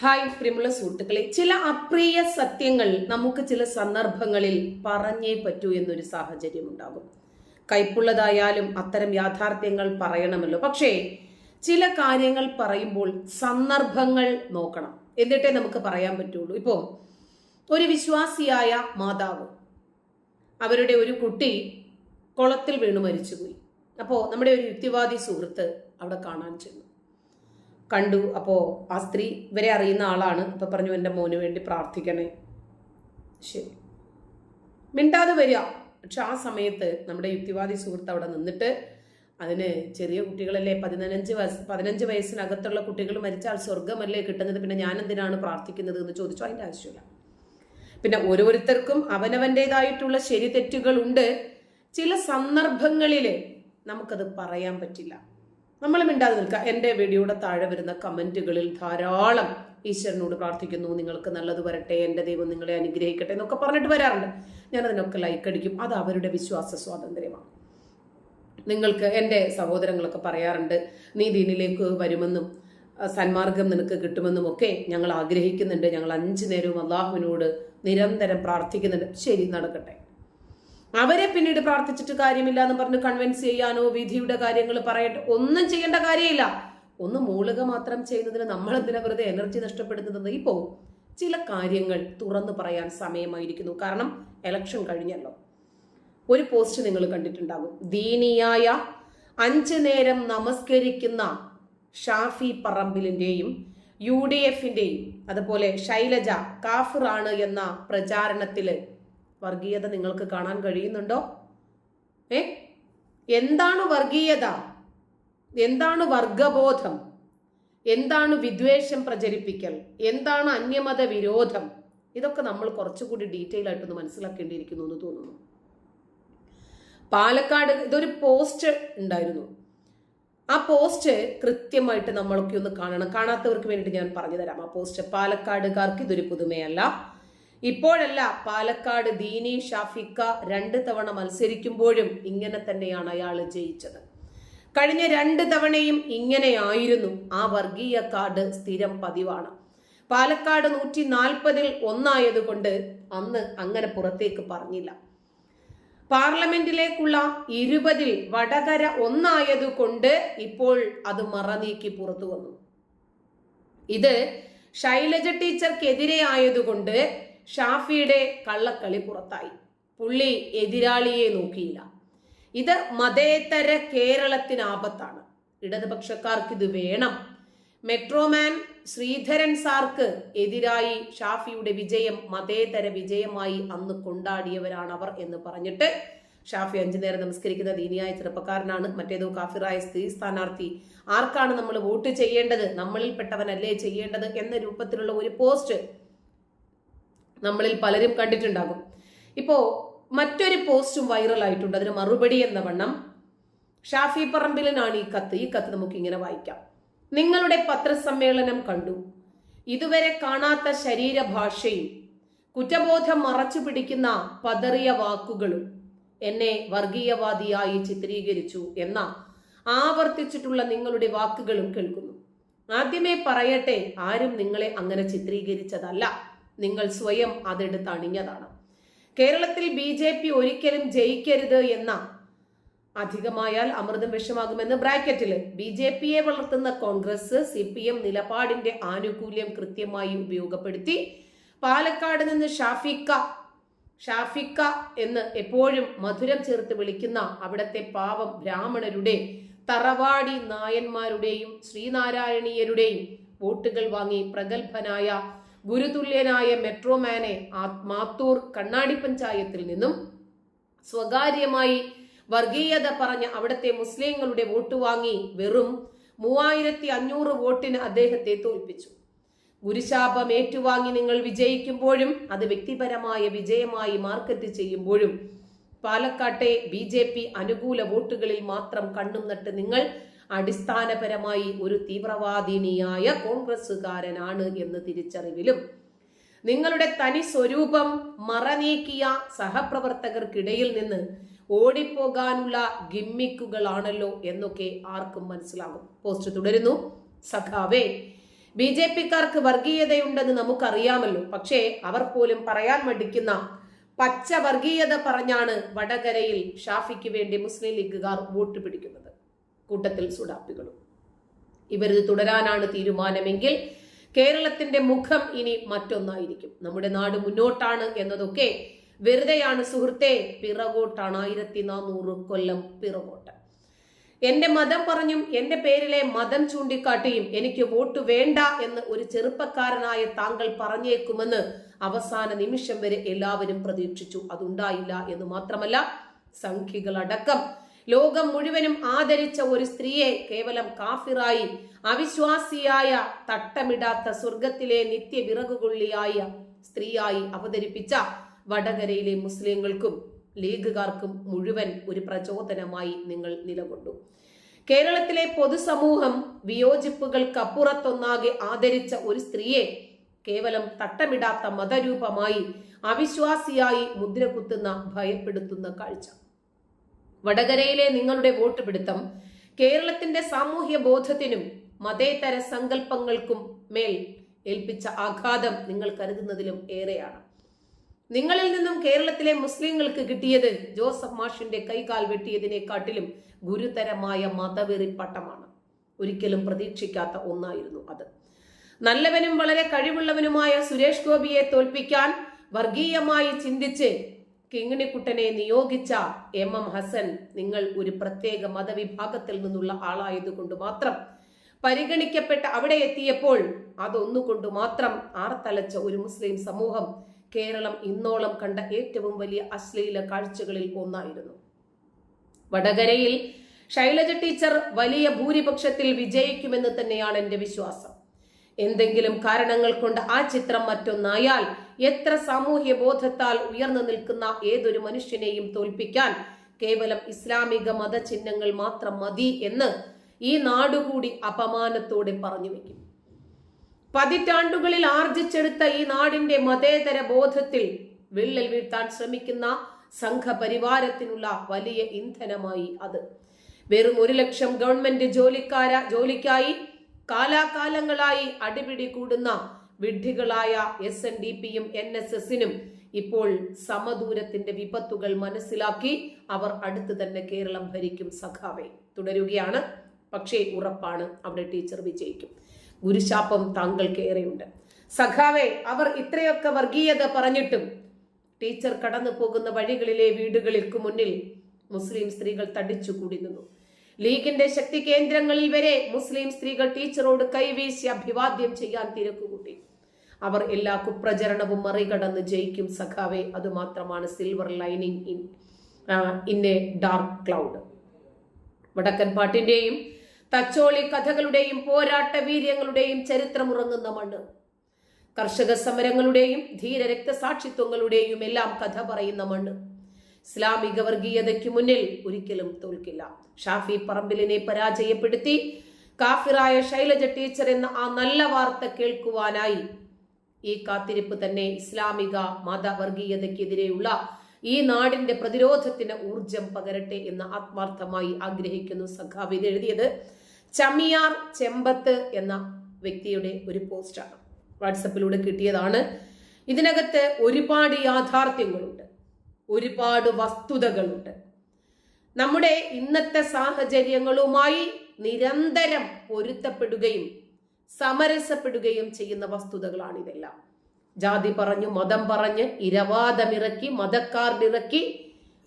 Hi പ്രിയമുള്ള സുഹൃത്തുക്കളെ. ചില അപ്രിയ സത്യങ്ങൾ നമുക്ക് ചില സന്ദർഭങ്ങളിൽ പറഞ്ഞേ പറ്റൂ എന്നൊരു സാഹചര്യം ഉണ്ടാകും. കൈപ്പുള്ളതായാലും അത്തരം യാഥാർത്ഥ്യങ്ങൾ പറയണമല്ലോ. പക്ഷേ ചില കാര്യങ്ങൾ പറയുമ്പോൾ സന്ദർഭങ്ങൾ നോക്കണം. എന്നിട്ടേ നമുക്ക് പറയാൻ പറ്റുള്ളൂ. ഇപ്പോൾ ഒരു വിശ്വാസിയായ മാതാവ് അവരുടെ ഒരു കുട്ടി കുളത്തിൽ വീണു മരിച്ചുപോയി. അപ്പോൾ നമ്മുടെ ഒരു യുക്തിവാദി സുഹൃത്ത് അവിടെ കാണാൻ ചെന്നു. കണ്ടു. അപ്പോൾ ആ സ്ത്രീ ഇവരെ അറിയുന്ന ആളാണ്. അപ്പോൾ പറഞ്ഞു എന്റെ മോന് വേണ്ടി പ്രാർത്ഥിക്കണേ. ശരി. മിണ്ടാതെ വരിക. പക്ഷെ ആ സമയത്ത് നമ്മുടെ യുക്തിവാദി സുഹൃത്ത് അവിടെ നിന്നിട്ട് അതിന് ചെറിയ കുട്ടികളല്ലേ പതിനഞ്ച് വയസ്സ് പതിനഞ്ച് വയസ്സിനകത്തുള്ള കുട്ടികൾ മരിച്ചാൽ സ്വർഗമല്ലേ കിട്ടുന്നത്? പിന്നെ ഞാൻ എന്തിനാണ് പ്രാർത്ഥിക്കുന്നത് എന്ന് ചോദിച്ചു. അതിന്റെ ആവശ്യമില്ല. പിന്നെ ഓരോരുത്തർക്കും അവനവന്റെതായിട്ടുള്ള ശരി തെറ്റുകളുണ്ട് ചില സന്ദർഭങ്ങളിൽ നമുക്കത് പറയാൻ പറ്റില്ല. നമ്മൾ മിണ്ടാതെ നിൽക്കുക. എന്റെ വീഡിയോയുടെ താഴെ വരുന്ന കമന്റുകളിൽ ധാരാളം ഈശ്വരനോട് പ്രാർത്ഥിക്കുന്നു. നിങ്ങൾക്ക് നല്ലത് വരട്ടെ. എന്റെ ദൈവം നിങ്ങളെ അനുഗ്രഹിക്കട്ടെ എന്നൊക്കെ പറഞ്ഞിട്ട് വരാറുണ്ട്. ഞാൻ അതിനൊക്കെ ലൈക്ക് അടിക്കും. അത് അവരുടെ വിശ്വാസ സ്വാതന്ത്ര്യമാണ്. നിങ്ങൾക്ക് എന്റെ സഹോദരങ്ങളൊക്കെ പറയാറുണ്ട് നീ ദീനിലേക്ക് വരുമെന്നും സന്മാർഗം നിനക്ക് കിട്ടുമെന്നും ഒക്കെ ഞങ്ങൾ ആഗ്രഹിക്കുന്നുണ്ട്. ഞങ്ങൾ അഞ്ചു നേരവും അള്ളാഹുവിനോട് നിരന്തരം പ്രാർത്ഥിക്കുന്നുണ്ട്. ശരി നടക്കട്ടെ. അവരെ പിന്നീട് പ്രാർത്ഥിച്ചിട്ട് കാര്യമില്ല എന്ന് പറഞ്ഞ് കൺവിൻസ് ചെയ്യാനോ വിധിയുടെ കാര്യങ്ങൾ പറയട്ടെ ഒന്നും ചെയ്യേണ്ട കാര്യമില്ല. ഒന്ന് മൂളുക മാത്രം ചെയ്യുന്നതിന് നമ്മൾ എന്തിനാ വെറുതെ എനർജി നഷ്ടപ്പെടുത്തുന്നത്? ഇപ്പോ ചില കാര്യങ്ങൾ തുറന്നു പറയാൻ സമയമായിരിക്കുന്നു. കാരണം എലക്ഷൻ കഴിഞ്ഞല്ലോ. ഒരു പോസ്റ്റ് നിങ്ങൾ കണ്ടിട്ടുണ്ടാകും. ദീനിയായ അഞ്ചു നേരം നമസ്കരിക്കുന്ന ഷാഫി പറമ്പിലിന്റെയും യു ഡി എഫിന്റെയും അതുപോലെ ശൈലജ കാഫിറാണ് എന്ന പ്രചാരണത്തിൽ വർഗീയത നിങ്ങൾക്ക് കാണാൻ കഴിയുന്നുണ്ടോ? ഏ? എന്താണ് വർഗീയത? എന്താണ് വർഗബോധം? എന്താണ് വിദ്വേഷം പ്രചരിപ്പിക്കൽ? എന്താണ് അന്യമത വിരോധം? ഇതൊക്കെ നമ്മൾ കുറച്ചുകൂടി ഡീറ്റെയിൽ ആയിട്ടൊന്ന് മനസ്സിലാക്കേണ്ടിയിരിക്കുന്നു എന്ന് തോന്നുന്നു. പാലക്കാട് ഇതൊരു പോസ്റ്റ് ഉണ്ടായിരുന്നു. ആ പോസ്റ്റ് കൃത്യമായിട്ട് നമ്മളൊക്കെ ഒന്ന് കാണണം. കാണാത്തവർക്ക് വേണ്ടിയിട്ട് ഞാൻ പറഞ്ഞു തരാം. ആ പോസ്റ്റ് പാലക്കാടുകാർക്ക് ഇതൊരു പുതുമയല്ല. ഇപ്പോഴല്ല പാലക്കാട് ദീനി ഷാഫിക്ക രണ്ട് തവണ മത്സരിക്കുമ്പോഴും ഇങ്ങനെ തന്നെയാണ് അയാൾ ജയിച്ചത്. കഴിഞ്ഞ രണ്ട് തവണയും ഇങ്ങനെയായിരുന്നു. ആ വർഗീയ കാർഡ് സ്ഥിരം പതിവാണ്. പാലക്കാട് നൂറ്റി നാൽപ്പതിൽ ഒന്നായതുകൊണ്ട് അന്ന് അങ്ങനെ പുറത്തേക്ക് പറഞ്ഞില്ല. പാർലമെന്റിലേക്കുള്ള ഇരുപതിൽ വടകര ഒന്നായതുകൊണ്ട് ഇപ്പോൾ അത് മറനീക്കി പുറത്തു വന്നു. ഇത് ശൈലജ ടീച്ചർക്കെതിരെ ആയതുകൊണ്ട് ഷാഫിയുടെ കള്ളക്കളി പുറത്തായി. പുള്ളി എതിരാളിയെ നോക്കിയില്ല. ഇത് മതേതര കേരളത്തിന് ആപത്താണ്. ഇടതുപക്ഷക്കാർക്ക് ഇത് വേണം. മെട്രോമാൻ ശ്രീധരൻ സാർക്ക് എതിരായി ഷാഫിയുടെ വിജയം മതേതര വിജയമായി അന്ന് കൊണ്ടാടിയവരാണ് അവർ എന്ന് പറഞ്ഞിട്ട് ഷാഫി അഞ്ചു നേരം നമസ്കരിക്കുന്ന ദീനിയായ ചെറുപ്പക്കാരനാണ്. മറ്റേതോ കാഫിറായ സ്ത്രീ സ്ഥാനാർത്ഥി. ആർക്കാണ് നമ്മൾ വോട്ട് ചെയ്യേണ്ടത്? നമ്മളിൽപ്പെട്ടവനല്ലേ ചെയ്യേണ്ടത്? എന്ന രൂപത്തിലുള്ള ഒരു പോസ്റ്റ് നമ്മളിൽ പലരും കണ്ടിട്ടുണ്ടാകും. ഇപ്പോ മറ്റൊരു പോസ്റ്റും വൈറലായിട്ടുണ്ട്. അതിന് മറുപടി എന്ന വണ്ണം ഷാഫി പറമ്പിലിനാണ് ഈ കത്ത്. ഈ കത്ത് നമുക്ക് ഇങ്ങനെ വായിക്കാം. നിങ്ങളുടെ പത്രസമ്മേളനം കണ്ടു. ഇതുവരെ കാണാത്ത ശരീരഭാഷയും കുറ്റബോധം മറച്ചു പിടിക്കുന്ന പതറിയ വാക്കുകളും എന്നെ വർഗീയവാദിയായി ചിത്രീകരിച്ചു എന്ന ആവർത്തിച്ചിട്ടുള്ള നിങ്ങളുടെ വാക്കുകളും കേൾക്കുന്നു. ആദ്യമേ പറയട്ടെ ആരും നിങ്ങളെ അങ്ങനെ ചിത്രീകരിച്ചതല്ല. നിങ്ങൾ സ്വയം അതെടുത്ത് അണിഞ്ഞതാണ്. കേരളത്തിൽ ബി ജെ പി ഒരിക്കലും ജയിക്കരുത് എന്ന അധികമായാൽ അമൃതം വിഷമാകുമെന്ന് ബ്രാക്കറ്റിൽ ബി ജെ പിയെ വളർത്തുന്ന കോൺഗ്രസ് സി പി എം നിലപാടിന്റെ ആനുകൂല്യം കൃത്യമായി ഉപയോഗപ്പെടുത്തി പാലക്കാട് നിന്ന് ഷാഫിക്ക ഷാഫിക്ക എന്ന് എപ്പോഴും മധുരം ചേർത്ത് വിളിക്കുന്ന അവിടത്തെ പാവം ബ്രാഹ്മണരുടെ തറവാടി നായന്മാരുടെയും ശ്രീനാരായണീയരുടെയും വോട്ടുകൾ വാങ്ങി പ്രഗത്ഭനായ ഗുരുതുല്യനായ മെട്രോമാനെ മാത്തൂർ കണ്ണാടി പഞ്ചായത്തിൽ നിന്നും സ്വകാര്യമായി വർഗീയത പറഞ്ഞ അവിടുത്തെ മുസ്ലിങ്ങളുടെ വോട്ട് വാങ്ങി വെറും മൂവായിരത്തി അഞ്ഞൂറ് വോട്ടിന് അദ്ദേഹത്തെ തോൽപ്പിച്ചു. ഗുരുശാപം ഏറ്റുവാങ്ങി നിങ്ങൾ വിജയിക്കുമ്പോഴും അത് വ്യക്തിപരമായ വിജയമായി മാർക്കറ്റ് ചെയ്യുമ്പോഴും പാലക്കാട്ടെ ബി ജെ പി അനുകൂല വോട്ടുകളിൽ മാത്രം കണ്ണും നട്ട് നിങ്ങൾ അടിസ്ഥാനപരമായി ഒരു തീവ്രവാദിനിയായ കോൺഗ്രസുകാരനാണ് എന്ന് തിരിച്ചറിവിലും നിങ്ങളുടെ തനി സ്വരൂപം മറനീക്കിയ സഹപ്രവർത്തകർക്കിടയിൽ നിന്ന് ഓടിപ്പോകാനുള്ള ഗിമ്മിക്കുകളാണല്ലോ എന്നൊക്കെ ആർക്കും മനസ്സിലാകും. പോസ്റ്റ് തുടരുന്നു. സഖാവേ ബി ജെ പിക്കാർക്ക് വർഗീയതയുണ്ടെന്ന് നമുക്കറിയാമല്ലോ. പക്ഷേ അവർ പോലും പറയാൻ മടിക്കുന്ന പച്ച വർഗീയത പറഞ്ഞാണ് വടകരയിൽ ഷാഫിക്ക് വേണ്ടി മുസ്ലിം ലീഗുകാർ വോട്ട് പിടിക്കുന്നത്. കൂട്ടത്തിൽ സുഡാപ്പികളും. ഇവരിത് തുടരാനാണ് തീരുമാനമെങ്കിൽ കേരളത്തിന്റെ മുഖം ഇനി മറ്റൊന്നായിരിക്കും. നമ്മുടെ നാട് മുന്നോട്ടാണ് എന്നതൊക്കെ വെറുതെയാണ് സുഹൃത്തെ പിറകോട്ടാണ്. ആയിരത്തി നാനൂറ് കൊല്ലം പിറകോട്ട്. എന്റെ മതം പറഞ്ഞും എന്റെ പേരിലെ മതം ചൂണ്ടിക്കാട്ടിയും എനിക്ക് വോട്ട് വേണ്ട എന്ന് ഒരു ചെറുപ്പക്കാരനായ താങ്കൾ പറഞ്ഞേക്കുമെന്ന് അവസാന നിമിഷം വരെ എല്ലാവരും പ്രതീക്ഷിച്ചു. അതുണ്ടായില്ല എന്ന് മാത്രമല്ല സംഖ്യകളടക്കം ലോകം മുഴുവനും ആദരിച്ച ഒരു സ്ത്രീയെ കേവലം കാഫിറായി അവിശ്വാസിയായ തട്ടമിടാത്ത സ്വർഗത്തിലെ നിത്യവിറകുകൊള്ളിയായ സ്ത്രീയായി അവതരിപ്പിച്ച വടകരയിലെ മുസ്ലിങ്ങൾക്കും ലീഗുകാർക്കും മുഴുവൻ ഒരു പ്രചോദനമായി നിങ്ങൾ നിലകൊണ്ടു. കേരളത്തിലെ പൊതുസമൂഹം വിയോജിപ്പുകൾക്കപ്പുറത്തൊന്നാകെ ആദരിച്ച ഒരു സ്ത്രീയെ കേവലം തട്ടമിടാത്ത മതരൂപമായി അവിശ്വാസിയായി മുദ്രകുത്തുന്ന ഭയപ്പെടുത്തുന്ന കാഴ്ച. വടകരയിലെ നിങ്ങളുടെ വോട്ട് പിടുത്തം കേരളത്തിന്റെ സാമൂഹ്യ ബോധത്തിനും മതേതര സങ്കല്പങ്ങൾക്കും മേൽ ഏൽപ്പിച്ച ആഘാതം നിങ്ങൾ കരുതുന്നതിലും ഏറെയാണ്. നിങ്ങളിൽ നിന്നും കേരളത്തിലെ മുസ്ലിങ്ങൾക്ക് കിട്ടിയത് ജോസഫ് മാഷിന്റെ കൈകാൽ വെട്ടിയതിനെക്കാട്ടിലും ഗുരുതരമായ മതവെറിപ്പട്ടമാണ്. ഒരിക്കലും പ്രതീക്ഷിക്കാത്ത ഒന്നായിരുന്നു അത്. നല്ലവനും വളരെ കഴിവുള്ളവനുമായ സുരേഷ് ഗോപിയെ തോൽപ്പിക്കാൻ വർഗീയമായി ചിന്തിച്ച് കിങ്ങിണിക്കുട്ടനെ നിയോഗിച്ച എം എം ഹസൻ നിങ്ങൾ ഒരു പ്രത്യേക മതവിഭാഗത്തിൽ നിന്നുള്ള ആളായതുകൊണ്ട് മാത്രം പരിഗണിക്കപ്പെട്ട അവിടെ എത്തിയപ്പോൾ അതൊന്നുകൊണ്ട് മാത്രം ആർത്തലച്ച ഒരു മുസ്ലിം സമൂഹം കേരളം ഇന്നോളം കണ്ട ഏറ്റവും വലിയ അശ്ലീല കാഴ്ചകളിൽ ഒന്നായിരുന്നു. വടകരയിൽ ശൈലജ ടീച്ചർ വലിയ ഭൂരിപക്ഷത്തിൽ വിജയിക്കുമെന്ന് തന്നെയാണ് എന്റെ വിശ്വാസം. എന്തെങ്കിലും കാരണങ്ങൾ കൊണ്ട് ആ ചിത്രം മറ്റൊന്നായാൽ എത്ര സാമൂഹ്യ ബോധത്താൽ ഉയർന്നു നിൽക്കുന്ന ഏതൊരു മനുഷ്യനെയും തോൽപ്പിക്കാൻ കേവലം ഇസ്ലാമിക മതചിഹ്നങ്ങൾ മാത്രം മതി എന്ന് ഈ നാടുകൂടി അപമാനത്തോടെ പറഞ്ഞു വെക്കും. പതിറ്റാണ്ടുകളിൽ ആർജിച്ചെടുത്ത ഈ നാടിന്റെ മതേതര ബോധത്തിൽ വിള്ളൽ വീഴ്ത്താൻ ശ്രമിക്കുന്ന സംഘപരിവാരത്തിനുള്ള വലിയ ഇന്ധനമായി അത്. വെറും ഒരു ലക്ഷം ഗവൺമെന്റ് ജോലിക്കാര ജോലിക്കായി കാലാകാലങ്ങളായി അടിപിടി കൂടുന്ന വിഡ്ഢികളായ എസ് എൻ ഡി പിയും എൻ എസ് എസിനും ഇപ്പോൾ സമദൂരത്തിന്റെ വിപത്തുകൾ മനസ്സിലാക്കി അവർ അടുത്ത് തന്നെ കേരളം ഭരിക്കും സഖാവെ. തുടരുകയാണ്. പക്ഷേ ഉറപ്പാണ് അവിടെ ടീച്ചർ വിജയിക്കും. ഗുരുശാപം താങ്കൾക്ക് ഏറെയുണ്ട്. സഖാവെ അവർ ഇത്രയൊക്കെ വർഗീയത പറഞ്ഞിട്ടും ടീച്ചർ കടന്നു പോകുന്ന വഴികളിലെ വീടുകൾക്ക് മുന്നിൽ മുസ്ലിം സ്ത്രീകൾ തടിച്ചുകൂടി നിന്നു. ലീഗിന്റെ ശക്തി കേന്ദ്രങ്ങളിൽ വരെ മുസ്ലിം സ്ത്രീകൾ ടീച്ചറോട് കൈവീശി അഭിവാദ്യം ചെയ്യാൻ തിരക്കുകൂട്ടി. അവർ എല്ലാ കുപ്രചരണവും മറികടന്ന് ജയിക്കും സഖാവെ അതുമാത്രമാണ് silver lining in in a dark cloud വടക്കൻ പാട്ടിന്റെയും തച്ചോളി കഥകളുടെയും പോരാട്ട വീര്യങ്ങളുടെയും ചരിത്രമുറങ്ങുന്ന മണ്ണ്. കർഷക സമരങ്ങളുടെയും ധീര രക്തസാക്ഷിത്വങ്ങളുടെയും എല്ലാം കഥ പറയുന്ന മണ്ണ്. ഇസ്ലാമിക വർഗീയതയ്ക്ക് മുന്നിൽ ഒരിക്കലും തോൽക്കില്ല. ഷാഫി പറമ്പിലിനെ പരാജയപ്പെടുത്തി കാഫിറായ ശൈലജ ടീച്ചർ എന്ന ആ നല്ല വാർത്ത കേൾക്കുവാനായി ഈ കാത്തിരിപ്പ് തന്നെ ഇസ്ലാമിക മതവർഗീയതയ്ക്കെതിരെയുള്ള ഈ നാടിന്റെ പ്രതിരോധത്തിന് ഊർജം പകരട്ടെ എന്ന് ആത്മാർത്ഥമായി ആഗ്രഹിക്കുന്നു സഖാവ്. എഴുതിയത് ചമിയാർ ചെമ്പത്ത് എന്ന വ്യക്തിയുടെ ഒരു പോസ്റ്റാണ്. വാട്സപ്പിലൂടെ കിട്ടിയതാണ്. ഇതിനകത്ത് ഒരുപാട് യാഥാർത്ഥ്യങ്ങളുണ്ട്. ഒരുപാട് വസ്തുതകളുണ്ട്. നമ്മുടെ ഇന്നത്തെ സാഹചര്യങ്ങളുമായി നിരന്തരം പൊരുത്തപ്പെടുകയും സമരസപ്പെടുകയും ചെയ്യുന്ന വസ്തുതകളാണ് ഇതെല്ലാം ജാതി പറഞ്ഞു മതം പറഞ്ഞ് ഇരവാദമിറക്കി മതക്കാർഡിറക്കി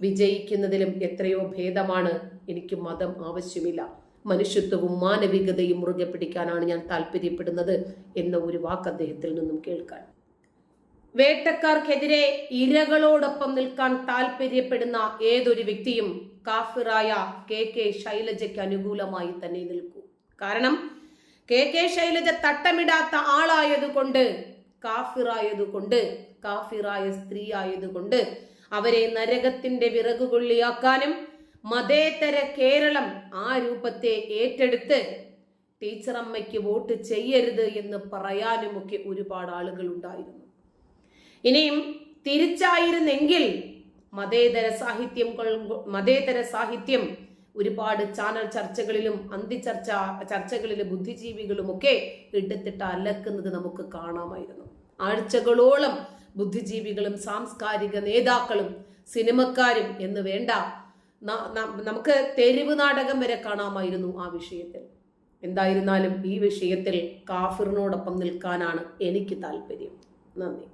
വിജയിക്കുന്നതിലും എത്രയോ ഭേദമാണ്. എനിക്ക് മതം ആവശ്യമില്ല. മനുഷ്യത്വവും മാനവികതയും മുറുകെ പിടിക്കാനാണ് ഞാൻ താല്പര്യപ്പെടുന്നത് എന്ന ഒരു വാക്ക് അദ്ദേഹത്തിൽ നിന്നും കേൾക്കാൻ. വേട്ടക്കാർക്കെതിരെ ഇരകളോടൊപ്പം നിൽക്കാൻ താല്പര്യപ്പെടുന്ന ഏതൊരു വ്യക്തിയും കാഫിറായ കെ കെ ശൈലജയ്ക്ക് അനുകൂലമായി തന്നെ നിൽക്കൂ. കാരണം കെ കെ ശൈലജ തട്ടമിടാത്ത ആളായതുകൊണ്ട് കാഫിറായതുകൊണ്ട് കാഫിറായ സ്ത്രീ ആയതുകൊണ്ട് അവരെ നരകത്തിന്റെ വിറകുകൊള്ളിയാക്കാനും മതേതര കേരളം ആ രൂപത്തെ ഏറ്റെടുത്ത് ടീച്ചറമ്മയ്ക്ക് വോട്ട് ചെയ്യരുത് എന്ന് പറയാനുമൊക്കെ ഒരുപാട് ആളുകൾ ഉണ്ടായിരുന്നു ഇനിയും തിരിച്ചായിരുന്നെങ്കിൽ മതേതര സാഹിത്യം മതേതര സാഹിത്യം ഒരുപാട് ചാനൽ ചർച്ചകളിലും അന്തിചർച്ച ചർച്ചകളിലും ബുദ്ധിജീവികളുമൊക്കെ എടുത്തിട്ട് അലക്കുന്നത് നമുക്ക് കാണാമായിരുന്നു. ആഴ്ചകളോളം ബുദ്ധിജീവികളും സാംസ്കാരിക നേതാക്കളും സിനിമക്കാരും എന്ന് വേണ്ട നമുക്ക് തെരുവ് നാടകം വരെ കാണാമായിരുന്നു ആ വിഷയത്തിൽ. എന്തായിരുന്നാലും ഈ വിഷയത്തിൽ കാഫിറിനോടൊപ്പം നിൽക്കാനാണ് എനിക്ക് താല്പര്യം. നന്ദി.